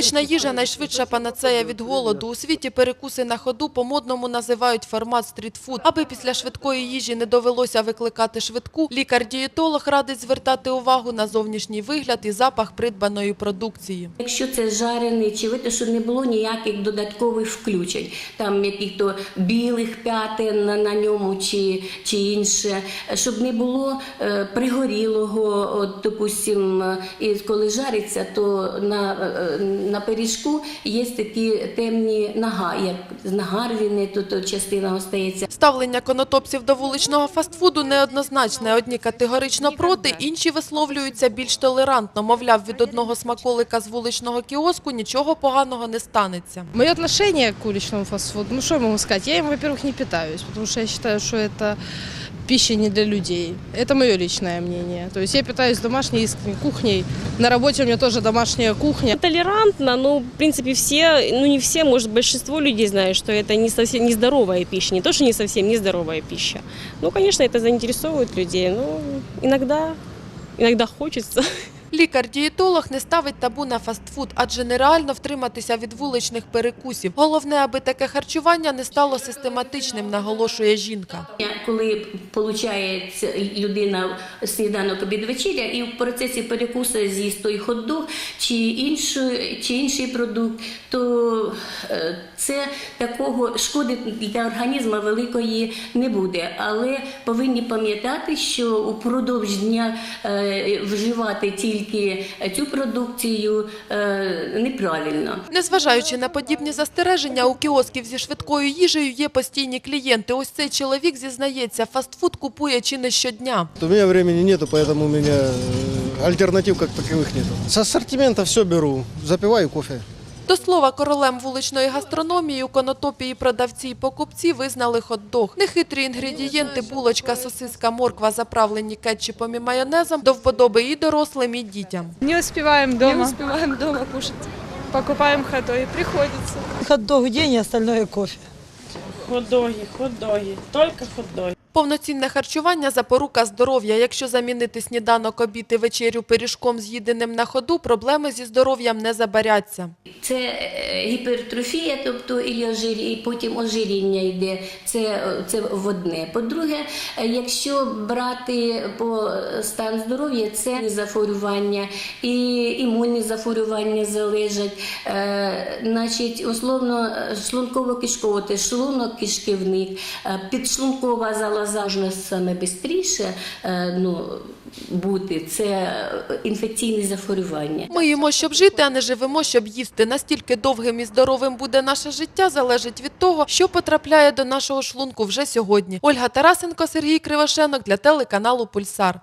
Вулична їжа найшвидша панацея від голоду. У світі перекуси на ходу по-модному називають формат стрітфуд. Аби після швидкої їжі не довелося викликати швидку, лікар-дієтолог радить звертати увагу на зовнішній вигляд і запах придбаної продукції. Якщо це жарений чи вите, щоб не було ніяких додаткових включень, там яких-то білих п'ятин на, на ньому чи, чи інше, щоб не було е, пригорілого, от, допустим, е, і коли жариться, то на, е, на пиріжку є такі темні нага, як нагарвіни, тут частина остається. Ставлення конотопців до вуличного фастфуду неоднозначне. Одні категорично проти, інші висловлюються більш толерантно. Мовляв, від одного смаколика з вуличного кіоску нічого поганого не станеться. Мое отношение к уличному фастфуду, ну что я могу сказать, я им, во-первых, не питаюсь, потому что я считаю, что это пища не для людей. Это мое личное мнение. То есть я питаюсь домашней искренней кухней. На работе у меня тоже домашняя кухня. Толерантно, но в принципе все, ну не все, может большинство людей знают, что это не совсем нездоровая пища. Не то, что не совсем нездоровая пища. Ну, конечно, это заинтересовывает людей, но иногда, иногда хочется. Лікар-дієтолог не ставить табу на фастфуд, адже нереально втриматися від вуличних перекусів. Головне, аби таке харчування не стало систематичним, наголошує жінка. Коли получає людина сніданок обід вечеря і в процесі перекусу з'їсть той хот-дог чи, іншу, чи інший продукт, то е, це такого шкоди для організму великої не буде. Але повинні пам'ятати, що упродовж дня е, вживати тільки цю продукцію е, неправильно. Незважаючи на подібні застереження, у кіосків зі швидкою їжею є постійні клієнти. Ось цей чоловік зізнається, фастфуд купує чи не щодня. У меня времени нету, поэтому у меня э, альтернатив как таковых нету. С ассортимента все беру, запиваю кофе. До слова, королем вуличної гастрономії у конотопії продавці і покупці визнали хот-дог. Нехитрі інгредієнти, булочка, сосиска, морква, заправлені кетчупом і майонезом до вподоби і дорослим, і дітям. Не успеваем дома. Не успеваем дома кушать. Покупаем хотой, приходится. Хот-дог день, остальное кофе. Хот-доги, хот-доги, только хот-доги. Повноцінне харчування – запорука здоров'я. Якщо замінити сніданок, обід і вечерю пиріжком з'їденим на ходу, проблеми зі здоров'ям не забаряться. Це е, гіпертрофія, тобто і, потім ожиріння йде. Це, е, це в одне. По-друге, е, якщо брати по стан здоров'я, це захворювання і імунні захворювання залежать. Е, значить, условно, е, шлунково-кишково, це шлунок, кишківник, е, підшлункова залоза можна саме швидше ну, бути. Це е, інфекційні захворювання. Ми їмо, щоб жити, а не живемо, щоб їсти. Настільки довгим і здоровим буде наше життя, залежить від того, що потрапляє до нашого шлунку вже сьогодні. Ольга Тарасенко, Сергій Кривошенок для телеканалу Пульсар.